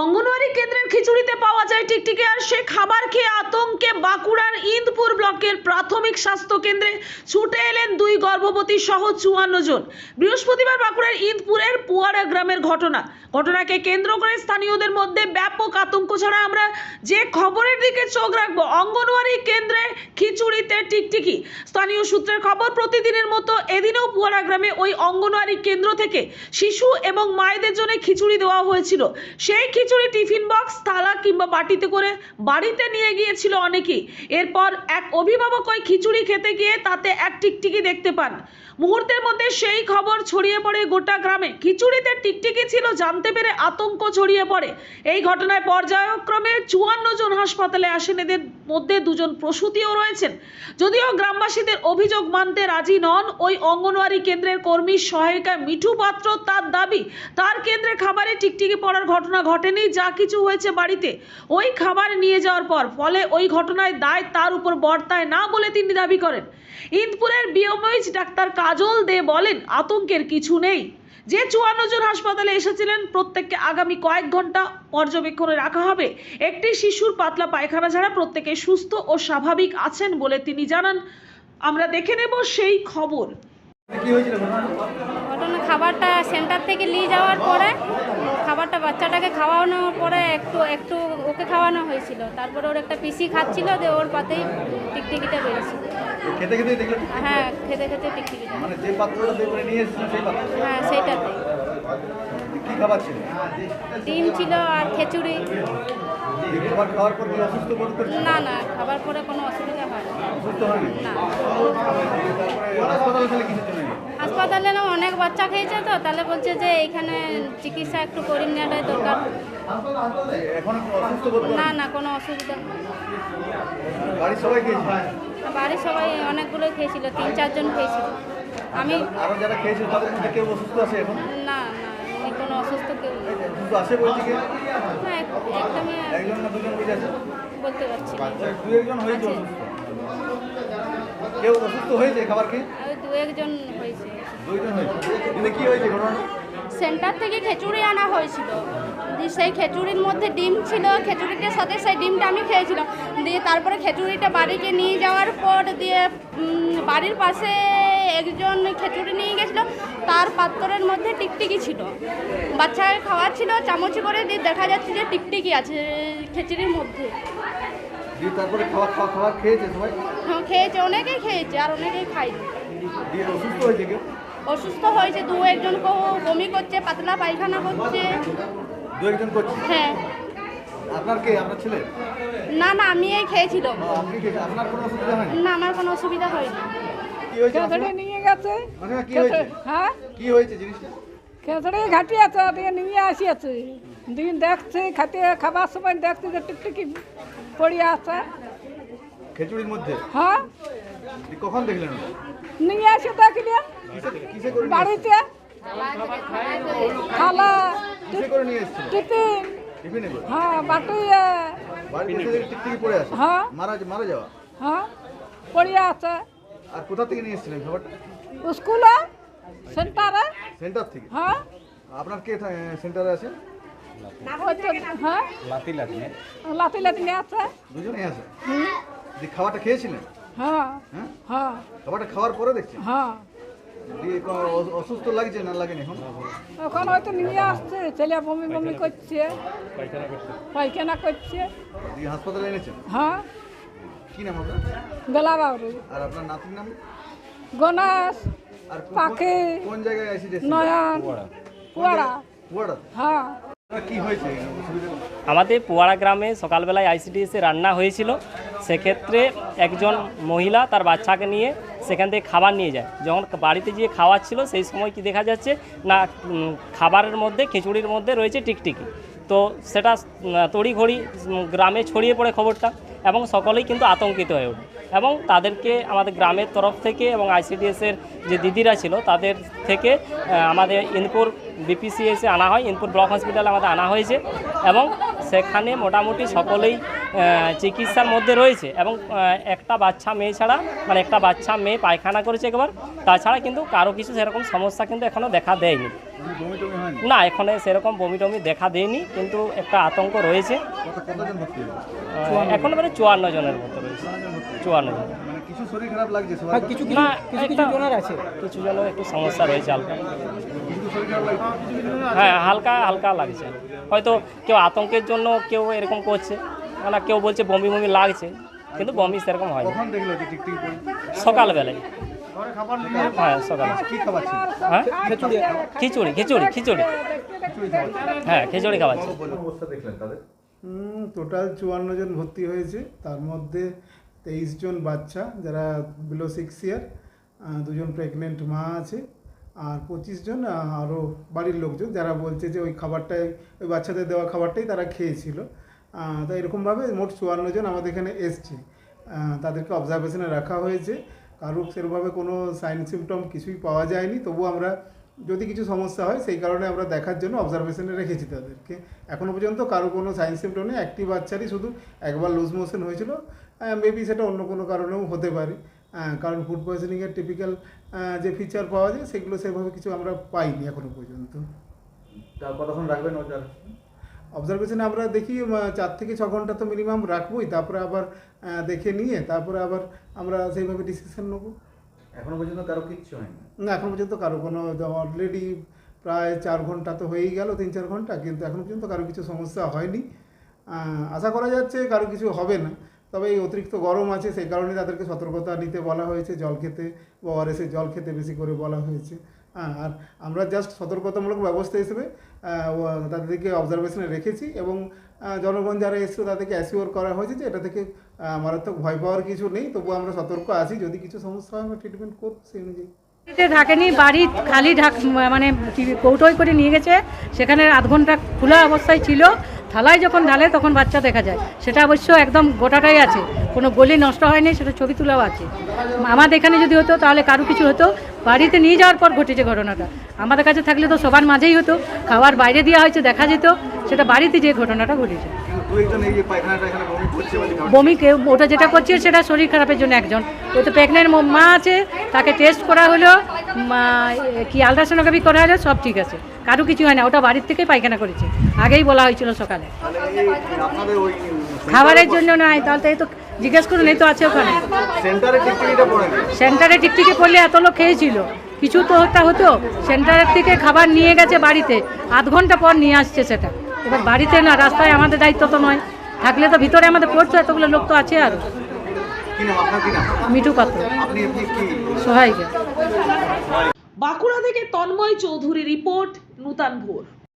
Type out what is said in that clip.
অঙ্গনওয়াড়ি কেন্দ্রের খিচুড়িতে পাওয়া যায় টিকটিকি আর সে খাবার খেয়ে আতঙ্কে বাঁকুড়ার ইন্দপুর ব্লকের প্রাথমিক স্বাস্থ্য কেন্দ্রে ছুটে এলেন দুই গর্ভবতী সহ চুয়ান্ন জন। বৃহস্পতিবার বাঁকুড়ার ইন্দপুরের পুয়ারা গ্রামের ঘটনা। ঘটনাকে কেন্দ্র করে স্থানীয়দের মধ্যে ব্যাপক আতঙ্ক ছাড়া আমরা যে খবরের দিকে চোখ রাখব, অঙ্গনওয়াড়ি কেন্দ্রে খিচুড়িতে টিকটিকি। স্থানীয় সূত্রের খবর, প্রতিদিনের মতো এদিনেও পুয়ারা গ্রামে ওই অঙ্গনওয়াড়ি কেন্দ্র থেকে শিশু এবং মায়েদের জন্য খিচুড়ি দেওয়া হয়েছিল। সেই খিচুড়ি টিফিন বক্স, থালা কিংবা বাটিতে করে বাড়িতে নিয়ে গিয়েছিল অনেকেই। এরপর এক অভিভাবক ওই খিচুড়ি খেতে গিয়ে তাতে এক টিকটিকি দেখতে পান। মুহূর্তের মধ্যে সেই খবর ছড়িয়ে পড়ে গোটা গ্রামে। খিচুড়িতে টিকটিকি ছিল, জানতে পেরে আতঙ্ক ছড়িয়ে পড়ে। এই ঘটনায় পর্যায়ক্রমে চুয়ান্ন জন হাসপাতালে আসেন। এদের মধ্যে দুজন প্রসূতিও রয়েছেন। যদিও গ্রামবাসীদের অভিযোগ মানতে রাজি নন, ওই অঙ্গনওয়াড়ি কেন্দ্রের কর্মী সহায়িকা মিঠু পাত্র তার দাবি, তার কেন্দ্রে খাবারে টিকটিকি পড়ার ঘটনা ঘটেনি, যা কিছু হয়েছে বাড়িতে। ওই খাবার নিয়ে যাওয়ার পর, ফলে ওই ঘটনায় দায় তার উপর বর্তায় না বলে তিনি দাবি করেন। ইন্দপুরের বিএমএইচ ডাক্তার কাজল দে বলেন আতঙ্কের কিছু নেই। যে চুয়ান্ন জন হাসপাতালে এসেছিলেন প্রত্যেককে আগামী কয়েক ঘণ্টা পর্যবেক্ষণে রাখা হবে। একটি শিশুর পাতলা পায়খানা ছাড়া প্রত্যেকে সুস্থ ও স্বাভাবিক আছেন বলে তিনি জানান। আমরা দেখে নেব সেই খবর? ঘটনা? খাবারটা সেন্টার থেকে নিয়ে যাওয়ার পরে খাবারটা বাচ্চাটাকে খাওয়ানোর পরে একটু একটু ওকে খাওয়ানো হয়েছিল। তারপরে ওর একটা পিসি খাচ্ছিল যে ওর পাতেই টিকটিকিটা বেরিয়েছিল খেতে খেতে দেখল হ্যাঁ খেতে খেতে টিকটিকিটা মানে যে পাত্রটা করে নিয়ে এসেছিল সেই পাত্র। হ্যাঁ সেইটাতে। কি খাবার ছিল? ডিম ছিল আর খিচুড়ি। খাবার খাওয়ার পর অসুস্থ বোধ না না খাবার পরে কোনো অসুবিধা হয় না। অসুস্থ না। হাসপাতালে কিছু হাসপাতালে না অনেক বাচ্চা খেয়েছে তো তাহলে বলছে যে এখানে চিকিৎসা একটু করিয়ে নেওয়াটাই দরকার। না না কোনো অসুবিধা। বাড়ির সবাই অনেকগুলোই খেয়েছিল তিন চারজন খেয়েছিল। আমি আরও যারা খেয়েছে তাদের মধ্যে কেউ অসুস্থ আছে এখন? না না কোনো অসুস্থ কেউ কি না একদমই একজন না দুজন বলতে পারছি না। একজন হয়েছে অসুস্থ। কেউ অসুস্থ হয়েছে খাবার খেয়ে? দু একজন হয়েছে। দুইজন হয়েছে। দিদি কি হয়েছে ঘটনা? সেন্টার থেকে খিচুড়ি আনা হয়েছিল। সেই খিচুড়ির মধ্যে ডিম ছিল খিচুড়িটার সাথে সেই ডিমটা আমি খেয়েছিলাম। দিয়ে তারপরে খিচুড়িটা বাড়িকে নিয়ে যাওয়ার পর দিয়ে বাড়ির পাশে একজন খিচুড়ি নিয়ে গেছিল। তার পাত্রের মধ্যে টিকটিকি ছিল। বাচ্চাকে খাওয়াচ্ছিল চামচি করে দিয়ে দেখা যাচ্ছে যে টিকটিকি আছে খিচুড়ির মধ্যে। দিয়ে তারপরে খাওয়া খাওয়া খাবার খেয়েছে সবাই? হ্যাঁ খেয়েছে অনেকেই খেয়েছে আর অনেকেই দিয়ে অসুস্থ হয়েছে কেউ? অসুস্থ হয়েছে দু একজন কেউ বমি করছে পাতলা পায়খানা করছে। দু একজন করছে? হ্যাঁ। আপনার কে? আপনার ছেলে? না না আমি এই খেয়েছিলাম ও, আপনি খেয়েছেন। আপনার কোনো অসুবিধা হয়নি? না আমার কোনো অসুবিধা হয়নি। কি হয়েছে খেতড়ি নিয়ে গেছে। কি হয়েছে? হ্যাঁ? কি হয়েছে জিনিসটা? খেতড়ি ঘাটি আছে ওদিকে নিয়ে আসিয়াছে। দিন দেখছে খাতে খাবার সময় দেখছে যে টিকটিকি পড়ে আছে। খিচুড়ির মধ্যে? হ্যাঁ। কখন দেখলেন? নিয়ে আসে দেখলে বাড়িতে। এসেছিল টিফিন। হ্যাঁ বাটুইয়ে এসে হ্যাঁ। মারা মারা যাওয়া? হ্যাঁ পড়ে আছে। আর কোথা থেকে নিয়ে এসেছিলেন খাবারটা? স্কুলে? সেন্টারে? সেন্টার থেকে? হ্যাঁ। আপনার কে সেন্টারে আছে? ওই তো হ্যাঁ লাতি লাতি নিয়ে আছে দুজনেই আছে খাবারটা খেয়েছিলেন হ্যাঁ হ্যাঁ হ্যাঁ খাবারটা খাওয়ার পরে দেখছেন হ্যাঁ অসুস্থ লাগছে না লাগেনি এখন এখন হয়তো নিয়ে আসছে ছেলে বমি বমি করছে পায়খানা করছে দিয়ে হাসপাতালে হ্যাঁ কি নাম আপনার বেলা বাবু আর আপনার নাতির নাম? গণেশ আর পাখি কোন জায়গায় আইসিডি নয়ন পুয়াড়াতে হ্যাঁ। আমাদের পোয়ারা গ্রামে সকালবেলায় আইসিডিএসে রান্না হয়েছিল। সেক্ষেত্রে একজন মহিলা তার বাচ্চাকে নিয়ে সেখান থেকে খাবার নিয়ে যায়। যখন বাড়িতে গিয়ে খাওয়াচ্ছিল সেই সময় কি দেখা যাচ্ছে না খাবারের মধ্যে, খিচুড়ির মধ্যে রয়েছে টিকটিকি। তো সেটা তড়িঘড়ি গ্রামে ছড়িয়ে পড়ে খবরটা এবং সকলেই কিন্তু আতঙ্কিত হয়ে ওঠে। এবং তাদেরকে আমাদের গ্রামের তরফ থেকে এবং আইসিডিএসের যে দিদিরা ছিল, তাদের থেকে আমাদের ইনপুর বিপিসিএসে আনা হয় ইনপুর ব্লক হসপিটালে আমাদের আনা হয়েছে এবং সেখানে মোটামুটি সকলেই চিকিৎসার মধ্যে রয়েছে এবং একটা বাচ্চা মেয়ে ছাড়া মানে একটা বাচ্চা মেয়ে পায়খানা করেছে একবার তাছাড়া কিন্তু কারও কিছু সেরকম সমস্যা কিন্তু এখনও দেখা দেয়নি। না এখানে সেরকম বমি টমি দেখা দেয়নি কিন্তু একটা আতঙ্ক রয়েছে। এখন মানে চুয়ান্ন জনের মতো রয়েছে। চুয়ান্ন জন। মানে কিছু শরীর খারাপ লাগছে কিছু না কিছু কিছু জনের আছে। কিছু জনের একটু সমস্যা রয়েছে হালকা হ্যাঁ হালকা হালকা লাগছে। হয়তো কেউ আতঙ্কের জন্য কেউ এরকম করছে। মানে কেউ বলছে বমি বমি লাগছে কিন্তু বমি সেরকম হয় সকালবেলায়। হ্যাঁ সকালে। হ্যাঁ? খিচুড়ি। খিচুড়ি খিচুড়ি খিচুড়ি। হ্যাঁ খিচুড়ি খাওয়াচ্ছে অবস্থা দেখলেন তাদের? টোটাল চুয়ান্ন জন ভর্তি হয়েছে। তার মধ্যে তেইশ জন বাচ্চা যারা বিলো সিক্স ইয়ার দুজন প্রেগনেন্ট মা আছে। আর পঁচিশ জন আরও বাড়ির লোকজন যারা বলছে যে ওই খাবারটাই, ওই বাচ্চাদের দেওয়া খাবারটাই তারা খেয়েছিল। তো এরকমভাবে মোট চুয়ান্ন জন আমাদের এখানে এসছে। তাদেরকে অবজারভেশনে রাখা হয়েছে। কারোর সেরকমভাবে কোনো সাইন সিমটম কিছুই পাওয়া যায়নি। তবু আমরা যদি কিছু সমস্যা হয়, সেই কারণে আমরা দেখার জন্য অবজারভেশনে রেখেছি তাদেরকে। এখনও পর্যন্ত কারও কোনো সাইন সিমটম নেই। একটি বাচ্চারই শুধু একবার লুজ মোশন হয়েছিল। মেবি সেটা অন্য কোনো কারণেও হতে পারে। কারণ ফুড পয়জনিংয়ের টিপিক্যাল যে ফিচার পাওয়া যায় সেগুলো সেভাবে কিছু আমরা পাইনি এখনও পর্যন্ত। তা কতক্ষণ রাখবেন ওটার অবজারভেশনে আমরা দেখি চার থেকে ছ ঘণ্টা তো মিনিমাম রাখবোই তারপরে আবার দেখে নিয়ে তারপরে আবার আমরা সেইভাবে ডিসিশন নেব। এখনও পর্যন্ত কারও কিচ্ছু হয়নি? না এখন পর্যন্ত কারও কোনো অলরেডি প্রায় চার ঘণ্টা তো হয়েই গেল তিন চার ঘণ্টা কিন্তু এখন পর্যন্ত কারও কিছু সমস্যা হয়নি। আশা করা যাচ্ছে কারও কিছু হবে না। তবে এই অতিরিক্ত গরম আছে, সেই কারণে তাদেরকে সতর্কতা নিতে বলা হয়েছে জল খেতে বা ওআরএসে জল খেতে বেশি করে বলা হয়েছে। হ্যাঁ আর আমরা জাস্ট সতর্কতামূলক ব্যবস্থা হিসেবে তাদেরকে অবজারভেশনে রেখেছি এবং জনগণ যারা এসেছিল তাদেরকে অ্যাসিওর করা হয়েছে যে এটা থেকে মারাত্মক ভয় পাওয়ার কিছু নেই। তবু আমরা সতর্ক আছি, যদি কিছু সমস্যা হয় আমরা ট্রিটমেন্ট করব সেই অনুযায়ী। থাকেনি বাড়ি খালি ঢাক মানে কৌটোয় করে নিয়ে গেছে, সেখানে আধ ঘণ্টা খোলা অবস্থায় ছিল। থালায় যখন ঢালে তখন বাচ্চা দেখা যায়। সেটা অবশ্য একদম গোটাটাই আছে। কোনো গলি নষ্ট হয়নি, সেটা ছবি তোলাও আছে। আমাদের এখানে যদি হতো তাহলে কারও কিছু হতো। বাড়িতে নিয়ে যাওয়ার পর ঘটেছে ঘটনাটা। আমাদের কাছে থাকলে তো সবার মাঝেই হতো। খাবার বাইরে দেওয়া হয়েছে, দেখা যেত। সেটা বাড়িতে যে ঘটনাটা ঘটেছে। বমি কেউ ওটা যেটা করছে সেটা শরীর খারাপের জন্য একজন। ওই তো প্রেগনেন্ট মা আছে তাকে টেস্ট করা হলো কি আলট্রাসোনোগ্রাফি করা হলো সব ঠিক আছে। কারও কিছু হয় না ওটা বাড়ির থেকেই পায়খানা করেছে। আগেই বলা হয়েছিল সকালে। খাবারের জন্য নয় তাহলে তো এই তো জিজ্ঞেস করুন এই তো আছে ওখানে। সেন্টারে টিকটিকি পড়লে এত লোক খেয়েছিল। কিছু তো হতো সেন্টারের থেকে খাবার নিয়ে গেছে বাড়িতে। আধ ঘণ্টা পর নিয়ে আসছে সেটা। এবার বাড়িতে না রাস্তায় আমাদের দায়িত্ব তো নয়। থাকলে তো ভিতরে আমাদের পড়তো এতগুলো লোক তো আছে আর। মিঠু পাত্র। সহায়িকা। বাঁকুড়া থেকে তন্ময় চৌধুরী রিপোর্ট নূতন ভোর।